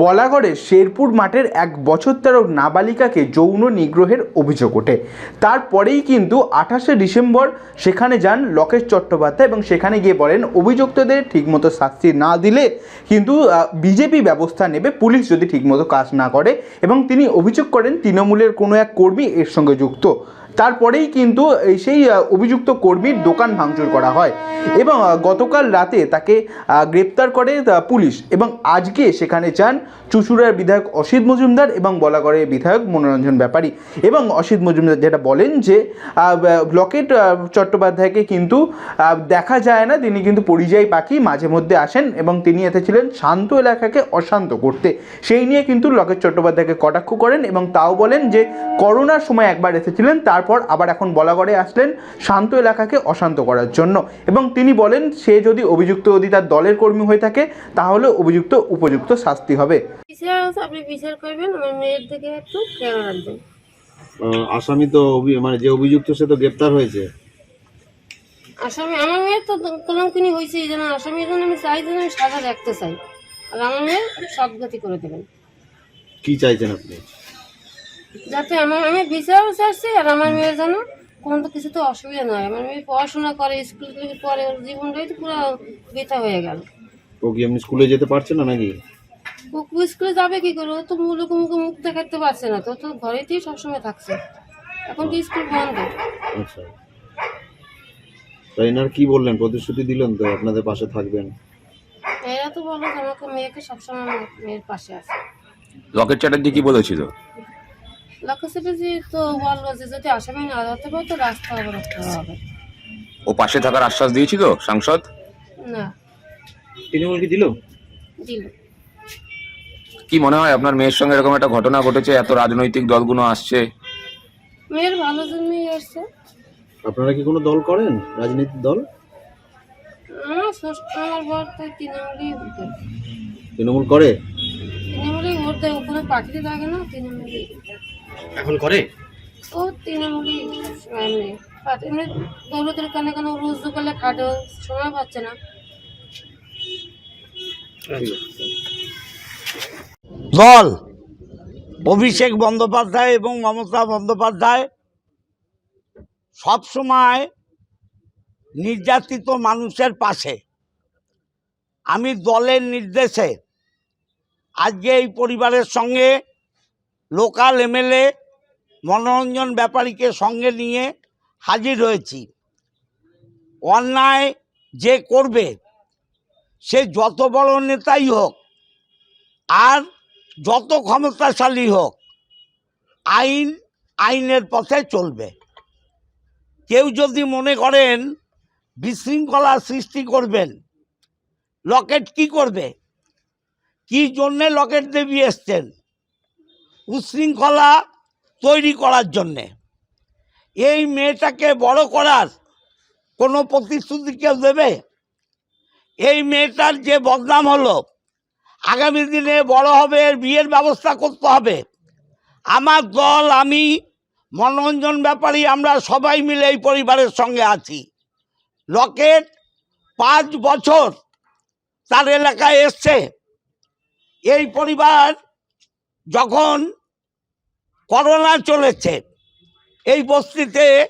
বলাগড়ে শেরপুর মাঠের এক বছর তেরো নাবালিকাকে যৌন নিগ্রহের অভিযোগ ওঠে। তারপরেই কিন্তু আঠাশে ডিসেম্বর সেখানে যান লকেশ চট্টোপাধ্যায় এবং সেখানে গিয়ে বলেন, অভিযুক্তদের ঠিকমতো শাস্তি না দিলে কিন্তু বিজেপি ব্যবস্থা নেবে, পুলিশ যদি ঠিকমতো কাজ না করে। এবং তিনি অভিযোগ করেন, তৃণমূলের কোনো এক কর্মী এর সঙ্গে যুক্ত। তারপরেই কিন্তু সেই অভিযুক্ত কর্মীর দোকান ভাঙচুর করা হয়। এবং গতকাল রাতে তাকে গ্রেপ্তার করে পুলিশ। এবং আজকে সেখানে যান চুচুড়ার বিধায়ক অসিত মজুমদার এবং বলাগড়ের বিধায়ক মনোরঞ্জন ব্যাপারী। এবং অসিত মজুমদার যেটা বলেন যে লকেট চট্টোপাধ্যায়কে কিন্তু দেখা যায় না। তিনি কিন্তু পরিযায়ী পাখি মাঝে মধ্যে আসেন এবং তিনি এতে ছিলেন শান্ত এলাকাকে অশান্ত করতে। সেই নিয়ে কিন্তু লকেট চট্টোপাধ্যায়কে কটাক্ষ করেন এবং তাও বলেন যে, করোনার সময় একবার এসেছিলেন তারপর আবার এখন বলাগড়ে আসলেন শান্ত এলাকাকে অশান্ত করার জন্য। এবং তিনি বলেন সে যদি অভিযুক্ত যদি তার দলের কর্মী হয়ে থাকে তাহলে অভিযুক্ত উপযুক্ত শাস্তি হবে। আপনি বিচার করবেন আমার মেয়ের দিকে একটু খেয়াল রাখবেন। আসামি তো মানে যে অভিযুক্ত সে তো গ্রেপ্তার হয়েছে। আসামি আমার মেয়ের তো কলঙ্কিনি হয়েছে এই জন্য আসামির জন্য আমি চাই যেন আমি সাজা রাখতে চাই। আর আমার মেয়ের সদ্গতি করে দেবেন। কি চাইছেন আপনি? যাতে আমার আমি বিচারও চাচ্ছি আর আমার মেয়ের যেন কোনো তো কিছুতে অসুবিধা নয় আমার মেয়ে পড়াশোনা করে স্কুল থেকে পরে ওর জীবনটাই তো পুরো বৃথা হয়ে গেল। ও কি এমনি স্কুলে যেতে পারছে না নাকি? ও স্কুলে যাবে কি করে? ও তো মুখ মুখে মুখ দেখাতে পারছে না তো তো ঘরেতেই সবসময় থাকছে। এখন তো স্কুল বন্ধ। আচ্ছা। তাই এনার কি বললেন? প্রতিশ্রুতি দিলেন তো আপনাদের পাশে থাকবেন? এরা তো বলো যে আমাকে মেয়েকে সবসময় আমার মেয়ের পাশে আছে। লকেট চ্যাটার্জি কি বলেছিল? লক্ষ্য চেপেছি তো বলল যে যদি আসামি না ধরতে পারে তো রাস্তা অবরোধ করা হবে। ও পাশে থাকার আশ্বাস দিয়েছিল সাংসদ? না। তৃণমূল কি দিল? দিল। কি মনে হয় আপনার মেয়ের সঙ্গে এরকম একটা ঘটনা ঘটেছে? এত রাজনৈতিক দলগুলো আসছে। মেয়ের ভালো জন্যই আসছে। আপনারা কি কোনো দল করেন? রাজনীতির দল? আমার শ্বশুর আমার বর তো তৃণমূলেই ভোট দেয়। তৃণমূল করে? তৃণমূলেই ভোট দেয় ওখানে পার্টিতে থাকে না তৃণমূলেই এখন করে? ও তৃণমূলেই এমনি এমনি দৌলতের কানে কানে রোজ দোকানে খাটেও সময় পাচ্ছে না। দল অভিষেক বন্দ্যোপাধ্যায় এবং মমতা বন্দ্যোপাধ্যায় সবসময় নির্যাতিত মানুষের পাশে। আমি দলের নির্দেশে আজকে এই পরিবারের সঙ্গে লোকাল এমএলএ মনোরঞ্জন ব্যাপারীকে সঙ্গে নিয়ে হাজির হয়েছি। অন্যায় যে করবে, সে যত বড় নেতাই হোক আর যত ক্ষমতাশালী হোক, আইন আইনের পথে চলবে। কেউ যদি মনে করেন বিশৃঙ্খলা সৃষ্টি করবেন, লকেট কি করবে? কি জন্যে লকেট দেবী এসছেন? উশৃঙ্খলা তৈরি করার জন্যে। এই মেয়েটাকে বড় করার কোনো প্রতিশ্রুতি কেউ দেবে? এই মেয়েটার যে বদনাম হলো, আগামী দিনে বড় হবে বিয়ের ব্যবস্থা করতে হবে। আমার দল, আমি, মনোরঞ্জন ব্যাপারী, আমরা সবাই মিলে এই পরিবারের সঙ্গে আছি। লকেট পাঁচ বছর তার এলাকায় এসছে। এই পরিবার যখন করোনা চলেছে। এই বস্তিতে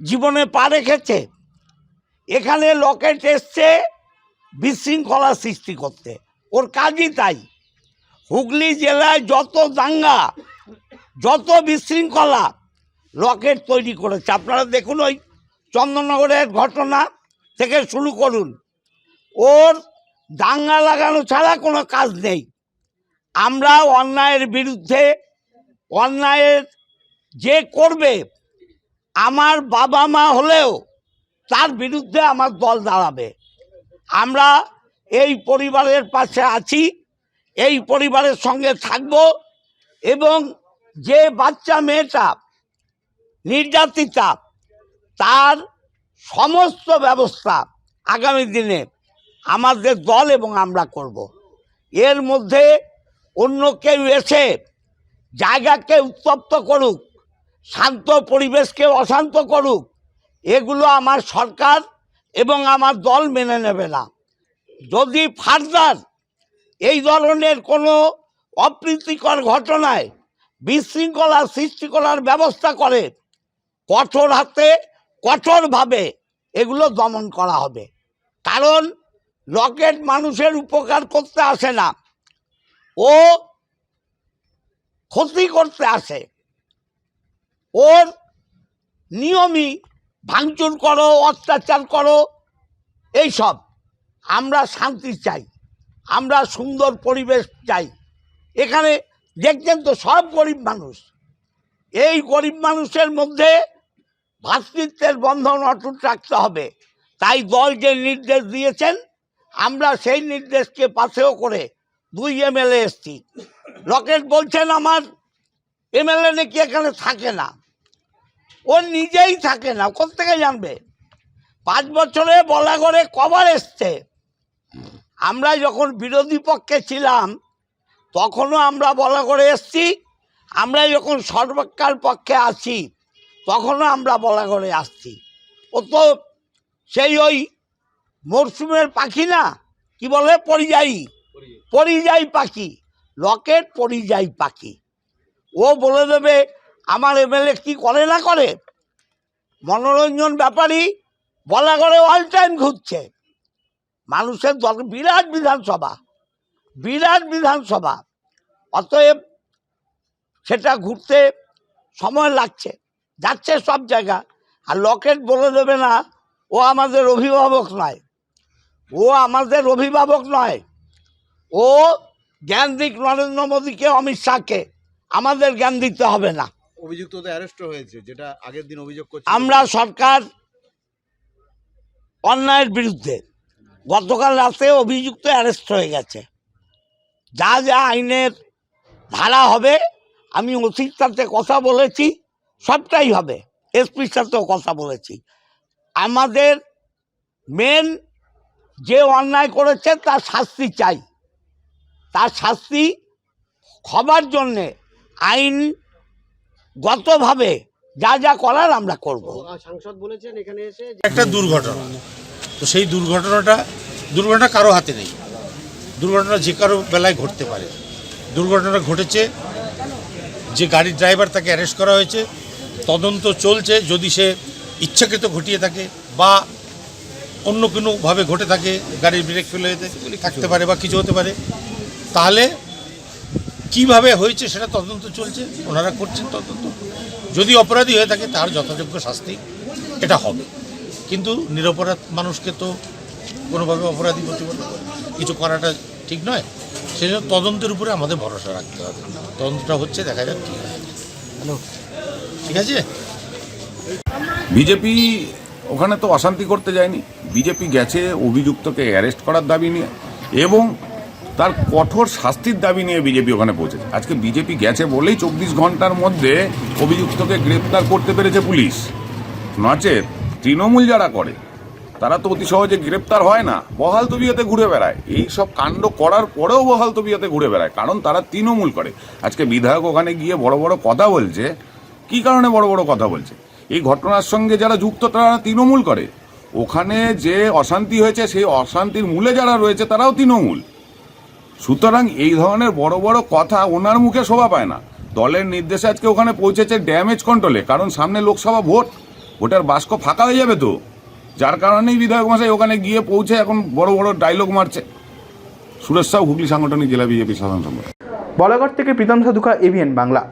জীবনে পা রেখেছে। এখানে লকেট এসছে, বিশৃঙ্খলা সৃষ্টি করতে। ওর কাজই তাই। হুগলি জেলায় যত দাঙ্গা, যত বিশৃঙ্খলা লকেট তৈরি করেছে। আপনারা দেখুন ওই চন্দননগরের ঘটনা থেকে শুরু করুন। ওর দাঙ্গা লাগানো ছাড়া কোনো কাজ নেই। আমরা অন্যায়ের বিরুদ্ধে অন্যায়ের যে করবে, আমার বাবা মা হলেও তার বিরুদ্ধে আমার দল দাঁড়াবে আমরা এই পরিবারের পাশে আছি, এই পরিবারের সঙ্গে থাকব এবং যে বাচ্চা মেয়েটা নির্যাতিতা, তার সমস্ত ব্যবস্থা আগামী দিনে আমাদের দল এবং আমরা করব। এর মধ্যে অন্য কেউ এসে জায়গাকে উত্তপ্ত করুক, শান্ত পরিবেশকে অশান্ত করুক, এগুলো আমার সরকার এবং আমার দল মেনে নেবে না। যদি ফার্দার এই ধরনের কোনো অপ্রীতিকর ঘটনায় বিশৃঙ্খলা সৃষ্টি করার ব্যবস্থা করে, কঠোর হাতে, কঠোরভাবে এগুলো দমন করা হবে। কারণ রকেট মানুষের উপকার করতে আসে না। ও ক্ষতি করতে আসে। ওর নিয়মই ভাঙচুর করো, অত্যাচার করো, এইসব। আমরা শান্তি চাই, আমরা সুন্দর পরিবেশ চাই। এখানে দেখছেন তো সব গরিব মানুষ। এই গরিব মানুষের মধ্যে ভ্রাতৃত্বের বন্ধন অটুট রাখতে হবে। তাই দল যে নির্দেশ দিয়েছেন, আমরা সেই নির্দেশকে পাশেও করে দুই এমএলএ এসছি। রকেট বলছেন আমার এমএলএ নাকি এখানে থাকে না। ও নিজেই থাকে না কোথেকে জানবে? পাঁচ বছরে বলা করে কবার এসছে? আমরা যখন বিরোধী পক্ষে ছিলাম তখনও আমরা বলা করে এসছি আমরা যখন সরকার পক্ষে আছি তখনও আমরা বলা করে আসছি। ও তো সেই ওই মরশুমের পাখি না কি বলে? পরিযায়ী। পরিযায়ী পাখি। রকেট পরিযায়ী পাখি। ও বলে দেবে, আমার এমএলএ কি করে না করে? মনোরঞ্জন ব্যাপারী বলা করে অল টাইম ঘুরছে। মানুষের দল, বিরাট বিধানসভা বিরাট বিধানসভা। অতএব সেটা ঘুরতে সময় লাগছে, যাচ্ছে সব জায়গা। আর লকেট বলে দেবে না, ও আমাদের অভিভাবক নয়। ও আমাদের অভিভাবক নয়। ও জ্ঞান দিক নরেন্দ্র মোদীকে অমিত শাহকে। আমাদের জ্ঞান দিতে হবে না। অভিযুক্ত তো অ্যারেস্ট হয়েছে যেটা আগের দিন অভিযোগ করছে আমরা সরকার অন্যায়ের বিরুদ্ধে গতকাল রাতে অভিযুক্ত অ্যারেস্ট হয়ে গেছে। যা যা আইনের ধারা হবে আমি ওসির সাথে কথা বলেছি সবটাই হবে। এসপির সাথেও কথা বলেছি। আমাদের মেন যে অন্যায় করেছে তার শাস্তি চাই। তার শাস্তি হবার জন্যে আইনগতভাবে যা যা করার আমরা করব। সাংসদ বলেছেন এখানে এসে একটা দুর্ঘটনা। তো সেই দুর্ঘটনাটা দুর্ঘটনা কারও হাতে নেই। দুর্ঘটনা যে কারও বেলায় ঘটতে পারে। দুর্ঘটনা ঘটেছে যে গাড়ির ড্রাইভার তাকে অ্যারেস্ট করা হয়েছে তদন্ত চলছে যদি সে ইচ্ছাকৃত ঘটিয়ে থাকে বা অন্য কোনোভাবে ঘটে থাকে গাড়ির ব্রেক ফেলে থাকতে পারে বা কিছু হতে পারে তাহলে কীভাবে হয়েছে সেটা তদন্ত চলছে? ওনারা করছেন তদন্ত। যদি অপরাধী হয়ে থাকে তার যথাযোগ্য শাস্তি এটা হবে। কিন্তু নিরপরাধ মানুষকে তো কোনোভাবে অপরাধী প্রতিপন্ন করে কিছু করাটা ঠিক নয়। সেই জন্য তদন্তের উপরে আমাদের ভরসা রাখতে হবে। তদন্তটা হচ্ছে দেখা যাক কী হয়। ঠিক আছে? বিজেপি ওখানে তো অশান্তি করতে যায়নি। বিজেপি গেছে অভিযুক্তকে অ্যারেস্ট করার দাবি নিয়ে। এবং তার কঠোর শাস্তির দাবি নিয়ে বিজেপি ওখানে পৌঁছেছে। আজকে বিজেপি গেছে বলেই চব্বিশ ঘণ্টার মধ্যে অভিযুক্তকে গ্রেপ্তার করতে পেরেছে পুলিশ। নচেত তৃণমূল যারা করে, তারা তো অতি সহজে গ্রেপ্তার হয় না, বহাল তবিয়াতে ঘুরে বেড়ায়। এই সব কাণ্ড করার পরেও বহাল তবিয়াতে ঘুরে বেড়ায়, কারণ তারা তৃণমূল করে। আজকে বিধায়ক ওখানে গিয়ে বড় বড় কথা বলছে। কি কারণে বড় বড় কথা বলছে? এই ঘটনার সঙ্গে যারা যুক্ত, তারা তৃণমূল করে। ওখানে যে অশান্তি হয়েছে, সেই অশান্তির মূলে যারা রয়েছে, তারাও তৃণমূল। সুতরাং এই ধরনের বড় বড় কথা ওনার মুখে শোভা পায় না। দলের নির্দেশে আজকে ওখানে পৌঁছেছে ড্যামেজ কন্ট্রোলে কারণ সামনে লোকসভা ভোট। ভোটের বাস্ক ফাঁকা হয়ে যাবে তো। যার কারণেই বিধায়ক মশাই ওখানে গিয়ে পৌঁছে এখন বড় বড় ডায়লগ মারছে। সুরেশ সাহু, হুগলি সাংগঠনিক জেলা বিজেপি সাধারণ সম্পাদক। বলাগড় থেকে প্রীতম সাধুকা এভিএন বাংলা।